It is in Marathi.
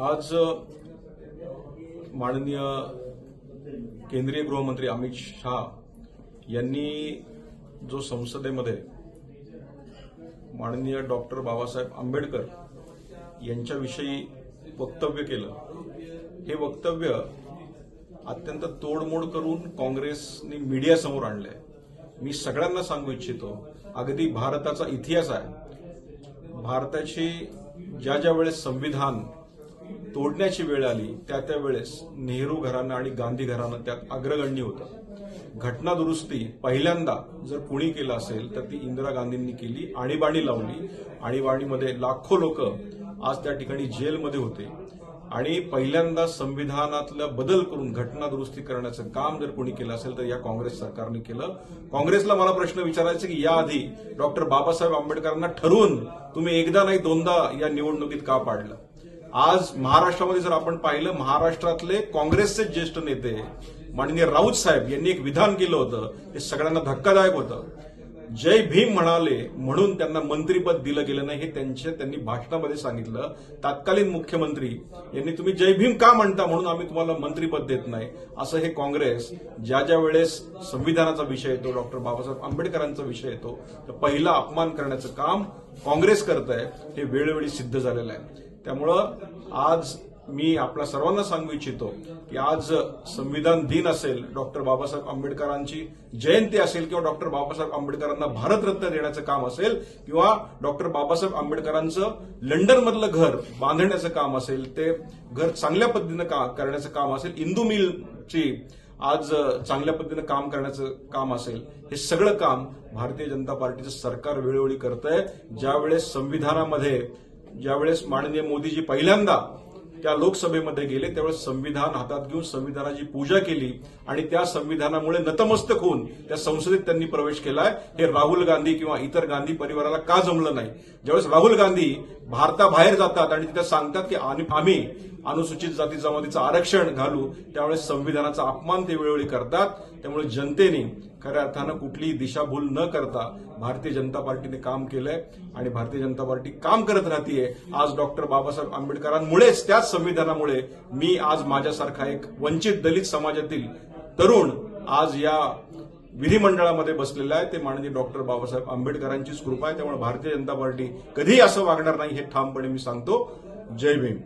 आज माननीय केंद्रीय गृहमंत्री अमित शहा यांनी जो संसदेमध्ये माननीय डॉक्टर बाबासाहेब आंबेडकर यांच्याविषयी वक्तव्य केलं हे वक्तव्य अत्यंत तोडमोड करून काँग्रेसने मीडियासमोर आणलंय. मी सगळ्यांना सांगू इच्छितो अगदी भारताचा इतिहास आहे भारताची ज्या ज्या वेळेस संविधान तोडण्याची वेळ आली त्या त्या वेळेस नेहरू घराणं आणि गांधी घराणं त्यात अग्रगण्य होतं. घटना दुरुस्ती पहिल्यांदा जर कुणी केलं असेल तर ती इंदिरा गांधींनी केली आणीबाणी लावली. आणीबाणीमध्ये लाखो लोक आज त्या ठिकाणी जेलमध्ये होते. आणि पहिल्यांदा संविधानातला बदल करून घटना दुरुस्ती करण्याचं काम जर कोणी केलं असेल तर या काँग्रेस सरकारने केलं. काँग्रेसला मला प्रश्न विचारायचा की याआधी डॉक्टर बाबासाहेब आंबेडकरांना ठरवून तुम्ही एकदा नाही दोनदा या निवडणुकीत का पाडलं? आज महाराष्ट्रामध्ये जर आपण पाहिलं महाराष्ट्रातले काँग्रेसचे ज्येष्ठ नेते माननीय राऊत साहेब यांनी एक विधान केलं होतं. हे सगळ्यांना धक्कादायक होतं. जय भीम म्हणाले म्हणून त्यांना मंत्रीपद दिलं गेलं नाही हे त्यांच्या त्यांनी भाषणामध्ये सांगितलं. तत्कालीन मुख्यमंत्री यांनी तुम्ही जय भीम का म्हणता म्हणून आम्ही तुम्हाला मंत्रीपद देत नाही. असं हे काँग्रेस ज्या ज्या वेळेस संविधानाचा विषय येतो डॉक्टर बाबासाहेब आंबेडकरांचा विषय येतो तर पहिला अपमान करण्याचं काम काँग्रेस करत आहे हे वेळोवेळी सिद्ध झालेलं आहे. त्यामुळं आज मी आपल्या सर्वांना सांगू इच्छितो की आज संविधान दिन असेल डॉक्टर बाबासाहेब आंबेडकरांची जयंती असेल किंवा डॉक्टर बाबासाहेब आंबेडकरांना भारतरत्न देण्याचं काम असेल किंवा डॉक्टर बाबासाहेब आंबेडकरांचं लंडनमधलं घर बांधण्याचं काम असेल ते घर चांगल्या पद्धतीनं का करण्याचं काम असेल इंदू मिलची आज चांगल्या पद्धतीनं काम करण्याचं काम असेल हे सगळं काम भारतीय जनता पार्टीचं सरकार वेळोवेळी करत आहे ज्यावेळेस संविधानामध्ये ज्यावेळेस माननीय मोदीजी पहिल्यांदा त्या लोकसभेमध्ये गेले त्यावेळेस संविधान हातात घेऊन संविधानाची पूजा केली आणि त्या संविधानामुळे नतमस्तक होऊन त्या संसदेत त्यांनी प्रवेश केलाय. हे राहुल गांधी किंवा इतर गांधी परिवाराला का जमलं नाही? ज्यावेळेस राहुल गांधी भारताबाहेर जातात आणि तिथे सांगतात की आम्ही अनुसूचित जाती जमातीचं आरक्षण घालू त्यावेळेस संविधानाचा अपमान ते वेळोवेळी करतात. त्यामुळे जनतेने खऱ्या अर्थानं कुठलीही दिशाभूल न करता भारतीय जनता पार्टीने काम केलंय आणि भारतीय जनता पार्टी काम करत राहतीये. आज डॉक्टर बाबासाहेब आंबेडकरांमुळेच त्याच संविधानामुळे मी आज माझ्यासारखा एक वंचित दलित समाजातील तरुण आज या विधिमंडळामध्ये बसलेला आहे. ते माननीय डॉक्टर बाबासाहेब आंबेडकरांचीच कृपा आहे. त्यामुळे भारतीय जनता पार्टी कधीही असं वागणार नाही हे ठामपणे मी सांगतो. जय भीम.